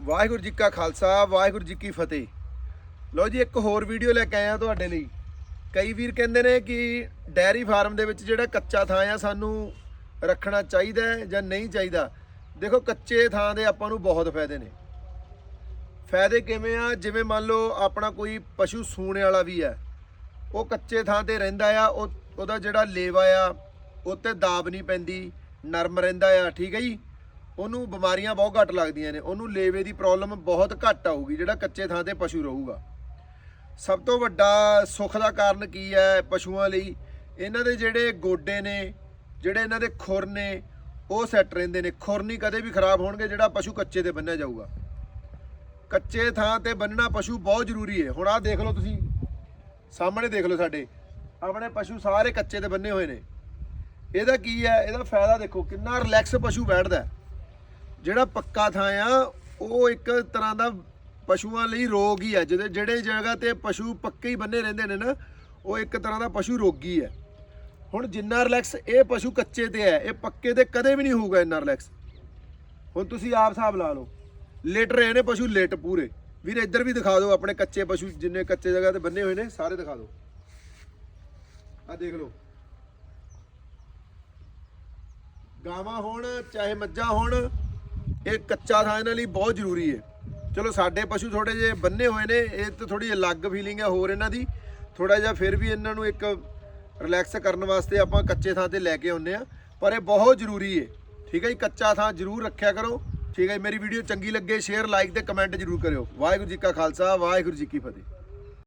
ਵਾਹਿਗੁਰੂ ਜੀ ਕਾ ਖਾਲਸਾ, ਵਾਹਿਗੁਰੂ ਜੀ ਕੀ ਫਤਿਹ। ਲੋ ਜੀ, ਇੱਕ ਹੋਰ ਵੀਡੀਓ ਲੈ ਕੇ ਆਇਆ ਤੁਹਾਡੇ ਲਈ। ਕਈ ਵੀਰ ਕਹਿੰਦੇ ਨੇ ਕਿ ਡੈਰੀ ਫਾਰਮ ਦੇ ਵਿੱਚ ਜਿਹੜਾ ਕੱਚਾ ਥਾਂ ਆ, ਸਾਨੂੰ ਰੱਖਣਾ ਚਾਹੀਦਾ ਹੈ ਜਾਂ ਨਹੀਂ ਚਾਹੀਦਾ। ਦੇਖੋ, ਕੱਚੇ ਥਾਂ ਦੇ ਆਪਾਂ ਨੂੰ ਬਹੁਤ ਫਾਇਦੇ ਨੇ। ਫਾਇਦੇ ਕਿਵੇਂ ਆ? ਜਿਵੇਂ ਮੰਨ ਲਓ, ਆਪਣਾ ਕੋਈ ਪਸ਼ੂ ਸੂਣੇ ਵਾਲਾ ਵੀ ਹੈ। ਉਹ ਕੱਚੇ ਥਾਂ ਤੇ ਰਹਿੰਦਾ ਆ, ਉਹ, ਉਹਦਾ ਜਿਹੜਾ ਲੇਵਾ ਆ ਉਹ ਤੇ ਦਾਬ ਨਹੀਂ ਪੈਂਦੀ, ਨਰਮ ਰਹਿੰਦਾ ਆ, ਠੀਕ ਹੈ ਜੀ? ਉਹਨੂੰ ਬਿਮਾਰੀਆਂ ਬਹੁਤ ਘੱਟ ਲੱਗਦੀਆਂ ਨੇ, ਉਹਨੂੰ ਲੇਵੇ ਦੀ ਪ੍ਰੋਬਲਮ ਬਹੁਤ ਘੱਟ ਆਊਗੀ, ਜਿਹੜਾ ਕੱਚੇ ਥਾਂ ਤੇ ਪਸ਼ੂ ਰਹੂਗਾ। ਸਭ ਤੋਂ ਵੱਡਾ ਸੁੱਖ ਦਾ ਕਾਰਨ ਕੀ ਹੈ ਪਸ਼ੂਆਂ ਲਈ? ਇਹਨਾਂ ਦੇ ਜਿਹੜੇ ਗੋਡੇ ਨੇ, ਜਿਹੜੇ ਇਹਨਾਂ ਦੇ ਖੁਰ ਨੇ, ਉਹ ਸੈੱਟ ਰਹਿੰਦੇ ਨੇ। ਖੁਰ ਨਹੀਂ ਕਦੇ ਵੀ ਖਰਾਬ ਹੋਣਗੇ, ਜਿਹੜਾ ਪਸ਼ੂ ਕੱਚੇ ਤੇ ਬੰਨਿਆ ਜਾਊਗਾ। ਕੱਚੇ ਥਾਂ ਤੇ ਬੰਨਣਾ ਪਸ਼ੂ ਬਹੁਤ ਜ਼ਰੂਰੀ ਹੈ। ਹੁਣ ਆਹ ਦੇਖ ਲਓ ਤੁਸੀਂ। ਸਾਹਮਣੇ ਦੇਖ ਲਓ ਸਾਡੇ। ਆਪਣੇ ਪਸ਼ੂ ਸਾਰੇ ਕੱਚੇ ਤੇ ਬੰਨੇ ਹੋਏ ਨੇ। ਇਹਦਾ ਕੀ ਹੈ? ਇਹਦਾ ਫਾਇਦਾ ਦੇਖੋ, ਕਿੰਨਾ ਰਿਲੈਕਸ ਪਸ਼ੂ ਬੈਠਦਾ ਹੈ। ਜਿਹੜਾ ਪੱਕਾ ਥਾਂ ਆ, ਉਹ ਇੱਕ ਤਰ੍ਹਾਂ ਦਾ ਪਸ਼ੂਆਂ ਲਈ ਰੋਗ ਹੀ ਹੈ ਜਿਹਦੇ ਜਿਹੜੇ ਜਗ੍ਹਾ ਤੇ ਪਸ਼ੂ ਪੱਕੇ ਹੀ ਬੰਨੇ ਰਹਿੰਦੇ ਨੇ ਨਾ, ਉਹ ਇੱਕ ਤਰ੍ਹਾਂ ਦਾ ਪਸ਼ੂ ਰੋਗੀ ਹੈ। ਹੁਣ ਜਿੰਨਾ ਰਿਲੈਕਸ ਇਹ ਪਸ਼ੂ ਕੱਚੇ ਤੇ ਹੈ, ਇਹ ਪੱਕੇ ਤੇ ਕਦੇ ਵੀ ਨਹੀਂ ਹੋਊਗਾ ਇੰਨਾ ਰਿਲੈਕਸ ਹੁਣ ਤੁਸੀਂ ਆਪ ਹਿਸਾਬ ਲਾ ਲਓ। ਲੇਟ ਰਹੇ ਨੇ ਪਸ਼ੂ ਲੇਟ ਪੂਰੇ। ਵੀਰ, ਇੱਧਰ ਵੀ ਦਿਖਾ ਦਿਓ ਆਪਣੇ ਕੱਚੇ ਪਸ਼ੂ, ਜਿੰਨੇ ਕੱਚੇ ਜਗ੍ਹਾ ਤੇ ਬੰਨੇ ਹੋਏ ਨੇ, ਸਾਰੇ ਦਿਖਾ ਦਿਓ। ਆ ਦੇਖ ਲਓ। ਗਾਵਾਂ ਹੋਣ, ਚਾਹੇ ਮੱਝਾਂ ਹੋਣ ਇਹ ਕੱਚਾ ਥਾਂ ਇਹਨਾਂ ਲਈ ਬਹੁਤ ਜ਼ਰੂਰੀ ਹੈ। ਚਲੋ, ਸਾਡੇ ਪਸ਼ੂ ਥੋੜੇ ਜਿਹੇ ਬੰਨੇ ਹੋਏ ਨੇ, ਇਹ ਤਾਂ ਥੋੜੀ ਅਲੱਗ ਫੀਲਿੰਗ ਹੈ ਹੋਰ ਇਹਨਾਂ ਦੀ। ਥੋੜਾ ਜਿਹਾ ਫਿਰ ਵੀ ਇਹਨਾਂ ਨੂੰ ਇੱਕ ਰਿਲੈਕਸ ਕਰਨ ਵਾਸਤੇ ਆਪਾਂ ਕੱਚੇ ਥਾਂ ਤੇ ਲੈ ਕੇ ਆਉਂਦੇ ਆ ਪਰ ਇਹ ਬਹੁਤ ਜ਼ਰੂਰੀ ਹੈ। ਠੀਕ ਹੈ ਜੀ, ਕੱਚਾ ਥਾਂ ਜ਼ਰੂਰ ਰੱਖਿਆ ਕਰੋ। ਠੀਕ ਹੈ ਜੀ, ਮੇਰੀ ਵੀਡੀਓ ਚੰਗੀ ਲੱਗੇ ਸ਼ੇਅਰ ਲਾਈਕ ਤੇ ਕਮੈਂਟ ਜ਼ਰੂਰ ਕਰਿਓ। ਵਾਹਿਗੁਰੂ ਜੀ ਕਾ ਖਾਲਸਾ, ਵਾਹਿਗੁਰੂ ਜੀ ਕੀ ਫਤਿਹ।